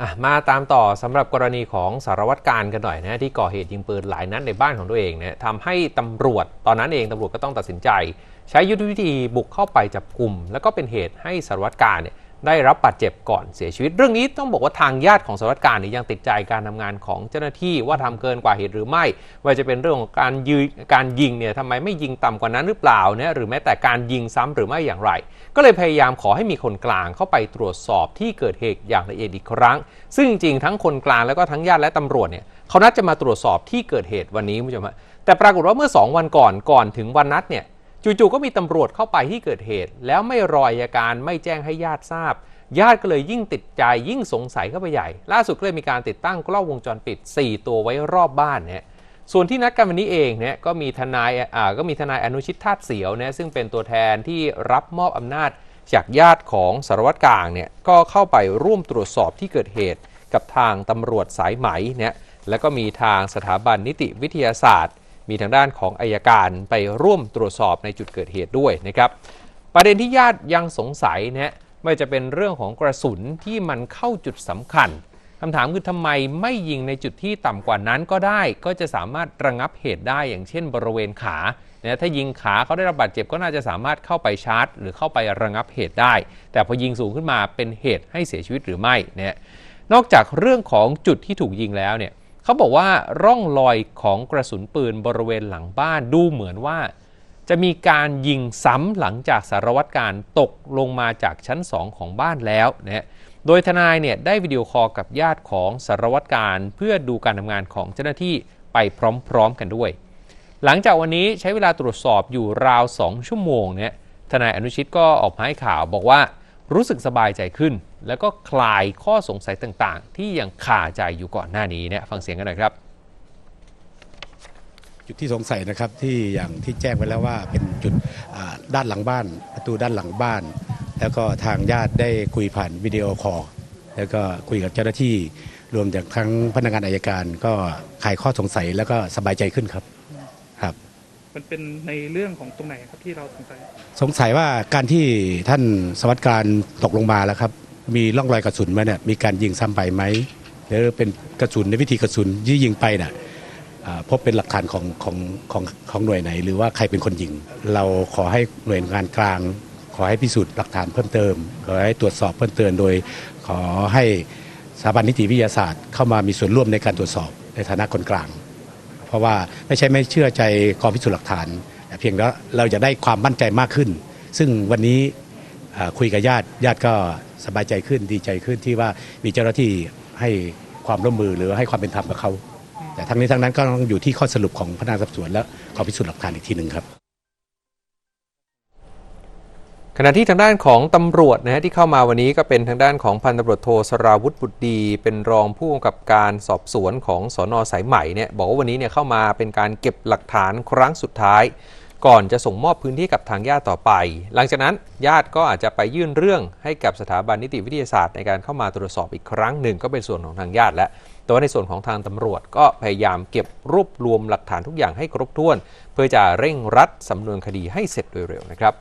อะมาตามต่อสำหรับกรณีของสารวัตรการกันหน่อยนะที่ก่อเหตุยิงปืนหลายนัดในบ้านของตัวเองเนี่ยทำให้ตำรวจตอนนั้นเองตำรวจก็ต้องตัดสินใจ ใช้ยุทธวิธีบุกเข้าไปจับกลุ่ม แล้วก็เป็นเหตุให้สารวัตรการเนี่ย ได้รับบาดเจ็บก่อนเสียชีวิต เรื่องนี้ต้องบอกว่าทางญาติของสารวัตรการนี่ยังติดใจการทำงานของเจ้าหน้าที่ว่าทำเกินกว่าเหตุหรือไม่ ว่าจะเป็นเรื่องของการยืการยิงเนี่ยทำไมไม่ยิงต่ำกว่านั้นหรือเปล่าเนี่ยหรือแม้แต่การยิงซ้ำหรือไม่อย่างไร ก็เลยพยายามขอให้มีคนกลางเข้าไปตรวจสอบที่เกิดเหตุอย่างละเอียดอีกครั้ง ซึ่งจริงๆทั้งคนกลางแล้วก็ทั้งญาติและตำรวจเนี่ยเขานัดจะมาตรวจสอบที่เกิดเหตุวันนี้คุณผู้ชมฮะแต่ปรากฏว่าเมื่อ 2 วันก่อนก่อนถึงวันนัดเนี่ย จู่ๆก็มีตำรวจเข้าไปที่เกิดเหตุ แล้วไม่รอยอัยการไม่แจ้งให้ญาติทราบ ญาติก็เลยยิ่งติดใจยิ่งสงสัยเข้าไปใหญ่ ล่าสุดก็เลยมีการติดตั้งกล้องวงจรปิด 4 ตัวไว้รอบบ้านเนี่ยส่วนที่นัดกันวันนี้เองเนี่ยก็มีทนายอ่าก็มีทนายอนุชิตธาตุเสียวเนี่ยซึ่งเป็นตัวแทนที่รับมอบอำนาจจากญาติของสารวัตรกลางเนี่ยก็เข้าไปร่วมตรวจสอบที่เกิดเหตุ กับทางตำรวจสายไหมเนี่ยแล้วก็มีทางสถาบันนิติวิทยาศาสตร์ มีทางด้านของอายการไปร่วมตรวจสอบในจุดเกิดเหตุด้วยนะครับประเด็นที่ญาติยังสงสัยเนี่ยไม่จะเป็นเรื่องของกระสุนที่มันเข้าจุดสำคัญคำถามคือทำไมไม่ยิงในจุดที่ต่ำกว่านั้นก็ได้ ก็จะสามารถระงับเหตุได้อย่างเช่น บริเวณขาเนี่ยถ้ายิงขาเขาได้รับบาดเจ็บก็น่าจะสามารถเข้าไปชาร์จ หรือเข้าไประงับเหตุได้ แต่พอยิงสูงขึ้นมาเป็นเหตุให้เสียชีวิตหรือไม่เนี่ยนอกจากเรื่องของจุดที่ถูกยิงแล้วเนี่ย เขาบอกว่าร่องรอยของกระสุนปืนบริเวณหลังบ้านดูเหมือนว่า จะมีการยิงซ้ำหลังจากสารวัตรการตกลงมาจากชั้น 2 ของบ้านแล้วนะฮะโดยทนายเนี่ยได้วิดีโอคอลกับญาติของสารวัตรการเพื่อดูการทำงานของเจ้าหน้าที่ไปพร้อมๆกันด้วย หลังจากวันนี้ใช้เวลาตรวจสอบอยู่ราว 2 ชั่วโมงเนี่ยทนายอนุชิตก็ออกมาให้ข่าวบอกว่า รู้สึกสบายใจขึ้น แล้วก็คลายข้อสงสัยต่างๆ ที่ยังคาใจอยู่ก่อนหน้านี้เนี่ยฟังเสียงกันหน่อยครับ จุดที่สงสัยนะครับที่อย่างที่แจ้งไว้แล้วว่าเป็นจุดด้านหลังบ้าน ประตูด้านหลังบ้าน แล้วก็ทางญาติได้คุยผ่านวิดีโอคอลแล้วก็คุยกับเจ้าหน้าที่รวมจากทั้งพนักงานอายการก็คลายข้อสงสัยแล้วก็สบายใจขึ้นครับ มันเป็นในเรื่องของตรงไหนครับที่เราสงสัย สงสัยว่าการที่ท่านสวัสดิการตกลงมาแล้วครับ มีร่องรอยกระสุนไหมเนี่ยมีการยิงซ้ำไปไหมหรือเป็นกระสุนในวิธีกระสุนที่ยิงไปน่ะอ่าพบเป็นหลักฐานของของของของหน่วยไหน หรือว่าใครเป็นคนยิง เราขอให้หน่วยงานกลาง ขอให้พิสูจน์หลักฐานเพิ่มเติม ขอให้ตรวจสอบเพิ่มเติมโดย ขอให้สถาบันนิติวิทยาศาสตร์ เข้ามามีส่วนร่วมในการตรวจสอบในฐานะคนกลาง เพราะว่าไม่ใช่ไม่เชื่อใจกองพิสูจน์หลักฐานแต่เพียงแล้วเราจะได้ความมั่นใจมากขึ้น ซึ่งวันนี้คุยกับญาติญาติก็สบายใจขึ้นดีใจขึ้นที่ว่ามีเจ้าหน้าที่ให้ความร่วมมือหรือให้ความเป็นธรรมกับเขาแต่ทั้งนี้ทั้งนั้นก็ต้องอยู่ที่ข้อสรุปของพนักงานสอบสวนและกองพิสูจน์หลักฐานอีกทีหนึ่งครับ ขณะที่ทางด้านของตำรวจนะฮะที่เข้ามาวันนี้ก็เป็นทางด้านของพันตำรวจโทสราวุฒิบุตรดี เป็นรองผู้กำกับการสอบสวนของสอนอสายใหม่เนี่ยบอกว่าวันนี้เนี่ยเข้ามาเป็นการเก็บหลักฐานครั้งสุดท้าย ก่อนจะส่งมอบพื้นที่กับทางญาติต่อไป หลังจากนั้นญาติก็อาจจะไปยื่นเรื่องให้กับสถาบันนิติวิทยาศาสตร์ในการเข้ามาตรวจสอบอีกครั้งหนึ่งก็เป็นส่วนของทางญาติและแต่ว่าในส่วนของทางตำรวจก็พยายามเก็บรวบรวมหลักฐานทุกอย่างให้ครบถ้วน เพื่อจะเร่งรัดสำนวนคดีให้เสร็จโดยเร็วนะครับ